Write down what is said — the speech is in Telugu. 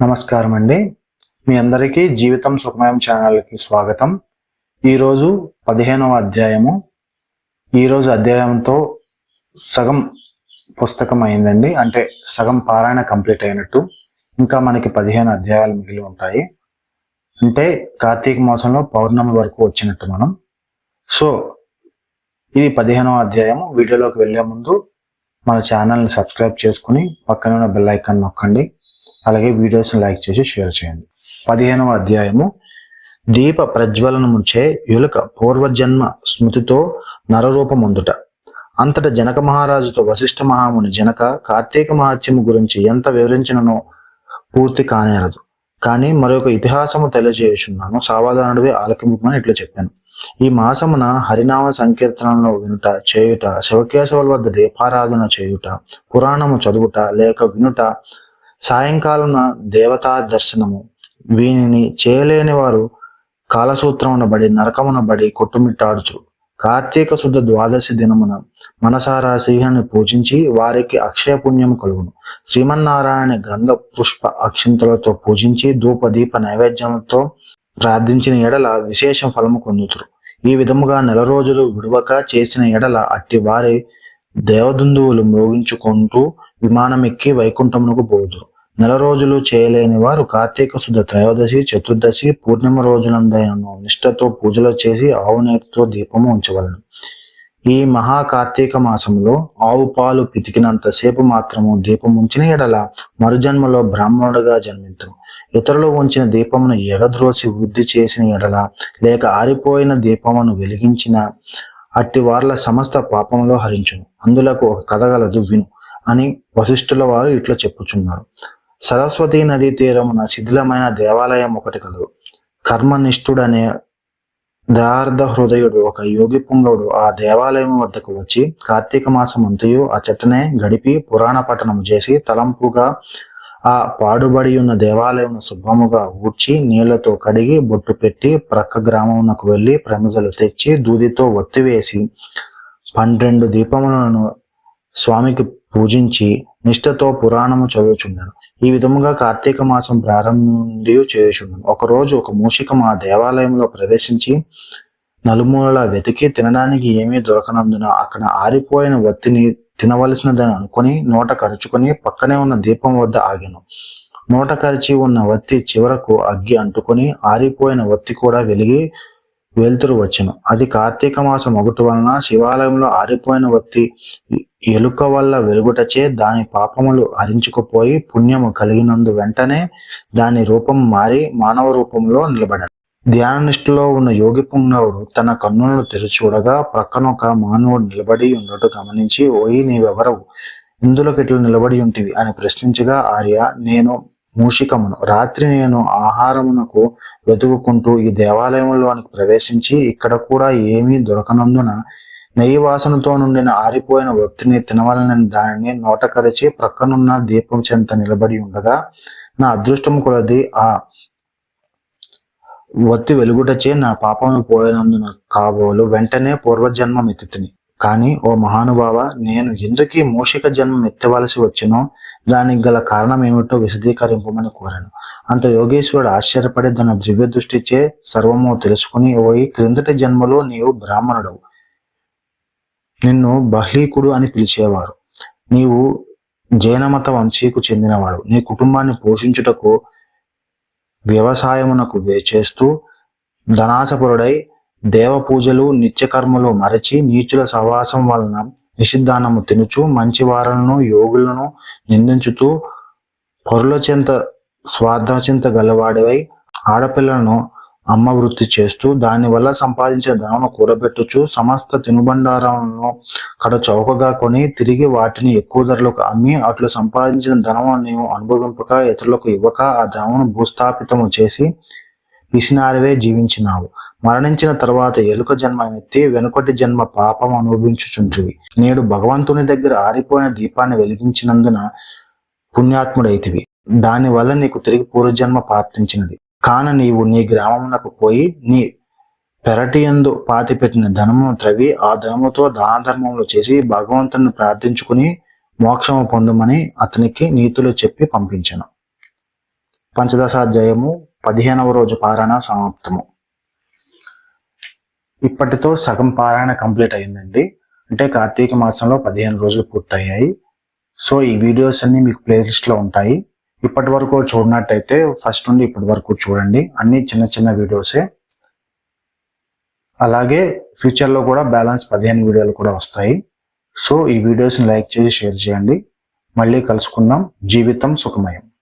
నమస్కారం అండి మీ అందరికీ జీవితం సుఖమయం ఛానల్కి స్వాగతం. ఈరోజు పదిహేనవ అధ్యాయము. ఈరోజు అధ్యాయంతో సగం పుస్తకం అయిందండి. అంటే సగం పారాయణ కంప్లీట్ అయినట్టు. ఇంకా మనకి పదిహేను అధ్యాయాలు మిగిలి ఉంటాయి. అంటే కార్తీక మాసంలో పౌర్ణమి వరకు వచ్చినట్టు మనం. సో ఇది పదిహేనవ అధ్యాయము. వీడియోలోకి వెళ్ళే ముందు మన ఛానల్ని సబ్స్క్రైబ్ చేసుకుని పక్కన ఉన్న బెల్ ఐకాన్ నొక్కండి. అలాగే వీడియోస్ని లైక్ చేసి షేర్ చేయండి. పదిహేనవ అధ్యాయము. దీప ప్రజ్వలనముచే ఎలుక పూర్వజన్మ స్మృతితో నరరూపముందుట. అంతట జనక మహారాజుతో వశిష్ఠ మహాముని జనక కార్తీక మహాత్యము గురించి ఎంత వివరించిననో పూర్తి కానేరదు. కానీ మరొక ఇతిహాసము తెలియజేయుచున్నాను. సావధానుడివి ఆలకింపమని ఇట్లా చెప్పాను. ఈ మాసమున హరినామ సంకీర్తనలో వినుట చేయుట శివకేశవుల వద్ద దీపారాధన చేయుట పురాణము చదువుట లేక వినుట సాయంకాలం దేవతా దర్శనము. వీనిని చేయలేని వారు కాలసూత్రమున బడి నరకమున బడి కొట్టుమిట్టాడుతురు. కార్తీక శుద్ధ ద్వాదశి దినమున మనసారా శ్రీహరిని పూజించి వారికి అక్షయ పుణ్యం కలుగును. శ్రీమన్నారాయణ గంధ పుష్ప అక్షింతలతో పూజించి ధూప దీప నైవేద్యంతో ప్రార్థించిన ఎడల విశేషం ఫలము పొందుతురు. ఈ విధముగా నెల రోజులు విడువక చేసిన ఎడల అట్టి వారి దేవదుందువులు మ్రోగించుకుంటూ విమానమెక్కి వైకుంఠమునకు పోదురు. నెల రోజులు చేయలేని వారు కార్తీక శుద్ధ త్రయోదశి చతుర్దశి పూర్ణిమ రోజులందైనను నిష్ఠతో పూజలు చేసి ఆవు నేతితో దీపము ఉంచవలను. ఈ మహా కార్తీక మాసంలో ఆవు పాలు పితికినంతసేపు మాత్రము దీపం ఉంచిన ఎడల మరుజన్మలో బ్రాహ్మణుడుగా జన్మించను ఇతరులు ఉంచిన దీపమును ఎగద్రోసి వృద్ధి చేసిన ఎడల లేక ఆరిపోయిన దీపమును వెలిగించిన అట్టి వార్ల సమస్త పాపంలో హరించును. అందులకు ఒక కథ గలదు విను అని వశిష్ఠుల వారు ఇట్లా చెప్పుచున్నారు. సరస్వతి నదీ తీరమున శిథిలమైన దేవాలయం ఒకటి కలదు. కర్మనిష్ఠుడనే దార్ధ హృదయుడు ఒక యోగి పుంగవుడు ఆ దేవాలయం వద్దకు వచ్చి కార్తీక మాసం అంతయు ఆ చెట్టనే గడిపి పురాణ పఠనం చేసి తలంపుగా ఆ పాడుబడి ఉన్న దేవాలయం శుభ్రముగా ఊడ్చి నీళ్ళతో కడిగి బొట్టు పెట్టి ప్రక్క గ్రామమునకు వెళ్ళి ప్రమిదలు తెచ్చి దూదితో ఒత్తివేసి పన్నెండు దీపములను స్వామికి పూజించి నిష్ఠతో పురాణము చదువుచున్నాను ఈ విధముగా కార్తీక మాసం ప్రారంభం నుండి చేయుచున్నాను ఒకరోజు ఒక మూషికం ఆ దేవాలయంలో ప్రవేశించి నలుమూలలా వెతికి తినడానికి ఏమీ దొరకనందున అక్కడ ఆరిపోయిన వత్తిని తినవలసినదని అనుకుని నోట కరుచుకొని పక్కనే ఉన్న దీపం వద్ద ఆగాను. నోట కరిచి ఉన్న వత్తి చివరకు అగ్గి అంటుకొని ఆరిపోయిన వత్తి కూడా వెలిగి వెలుతురు వచ్చను. అది కార్తీక మాసం ఒకటి వలన శివాలయంలో ఆరిపోయిన వత్తి ఎలుక వల్ల వెలుగుటచే దాని పాపములు హరించుకుపోయి పుణ్యము కలిగినందు వెంటనే దాని రూపం మారి మానవ రూపంలో నిలబడను. ధ్యాననిష్ఠలో ఉన్న యోగి పుంగవుడు తన కన్నులను తెరిచూడగా ప్రక్కన ఒక మానవుడు నిలబడి ఉండటం గమనించి ఓయి నీవెవరవు? ఇందులోకి ఇట్లా నిలబడి ఉంటివి? అని ప్రశ్నించగా ఆర్య నేను మూషికమును. రాత్రి నేను ఆహారమునకు వెతుకుకుంటూ ఈ దేవాలయంలోనికి ప్రవేశించి ఇక్కడ కూడా ఏమీ దొరకనందున నెయ్యి వాసనతో నుండిన ఆరిపోయిన వ్యక్తిని తినవలనని దానిని నోట కరిచి ప్రక్కనున్న దీపం చెంత నిలబడి ఉండగా నా అదృష్టం కొలది ఆ వత్తి వెలుగుటచే నా పాపములు పోయినందున కాబోలు వెంటనే పూర్వజన్మం ఎత్తితిని కానీ ఓ మహానుభావ నేను ఎందుకు మూషిక జన్మం ఎత్తవలసి వచ్చినో దానికి గల కారణం ఏమిటో విశదీకరింపమని కోరాను. అంత యోగేశ్వరుడు ఆశ్చర్యపడి తన దివ్య దృష్టిచే సర్వము తెలుసుకుని ఓయి క్రిందటి జన్మలో నీవు బ్రాహ్మణుడవు. నిన్ను బహ్లీకుడు అని పిలిచేవారు. నీవు జైనమత వంశీకు చెందినవాడు. నీ కుటుంబాన్ని పోషించుటకు వ్యవసాయమునకు వే- చేస్తూ ధనాసపురుడై దేవ పూజలు నిత్యకర్మలు మరచి నీచుల సహవాసం వలన నిషిద్ధానము తినుచు మంచి వారలను యోగులను నిందించుతూ పొరుల స్వార్థచింత గలవాడివై ఆడపిల్లలను అమ్మ వృత్తి చేస్తూ దాని వల్ల ధనమును కూడబెట్టుచు సమస్త తినుబండారాలను కడ చౌకగా కొని తిరిగి వాటిని ఎక్కువ ధరలకు అమ్మి అట్లు సంపాదించిన ధనము నీవు అనుభవింపక ఇతరులకు ఇవ్వక ఆ ధనమును భూస్థాపితము చేసి పిసినారివే జీవించినావు. మరణించిన తర్వాత ఎలుక జన్మ ఎత్తి వెనుకటి జన్మ పాపం అనుభవించుచుంటివి. నేడు భగవంతుని దగ్గర ఆరిపోయిన దీపాన్ని వెలిగించినందున పుణ్యాత్ముడైతివి. దాని వల్ల నీకు తిరిగి పూర్వజన్మ ప్రాప్తించినది. కాన నీవు నీ గ్రామమునకు పోయి నీ పెరటి యందు పాతిపెట్టిన ధనమును త్రవి ఆ ధనముతో దాన ధర్మములు చేసి భగవంతుని ప్రార్థించుకుని మోక్షము పొందమని అతనికి నీతులు చెప్పి పంపించను. పంచదశాధ్యాయము పదిహేనవ రోజు పారాయణ సమాప్తము. ఇప్పటితో సగం పారాయణ కంప్లీట్ అయిందండి. అంటే కార్తీక మాసంలో పదిహేను రోజులు పూర్తయ్యాయి. సో ఈ వీడియోస్ అన్ని మీకు ప్లేలిస్ట్లో ఉంటాయి. ఇప్పటి వరకు చూడనట్టయితే ఫస్ట్ నుండి ఇప్పటి వరకు చూడండి. అన్ని చిన్న చిన్న వీడియోసే. అలాగే ఫ్యూచర్లో కూడా బ్యాలెన్స్ పదిహేను వీడియోలు కూడా వస్తాయి. సో ఈ వీడియోస్ని లైక్ చేసి షేర్ చేయండి. మళ్ళీ కలుసుకుందాం. జీవితం సుఖమయం.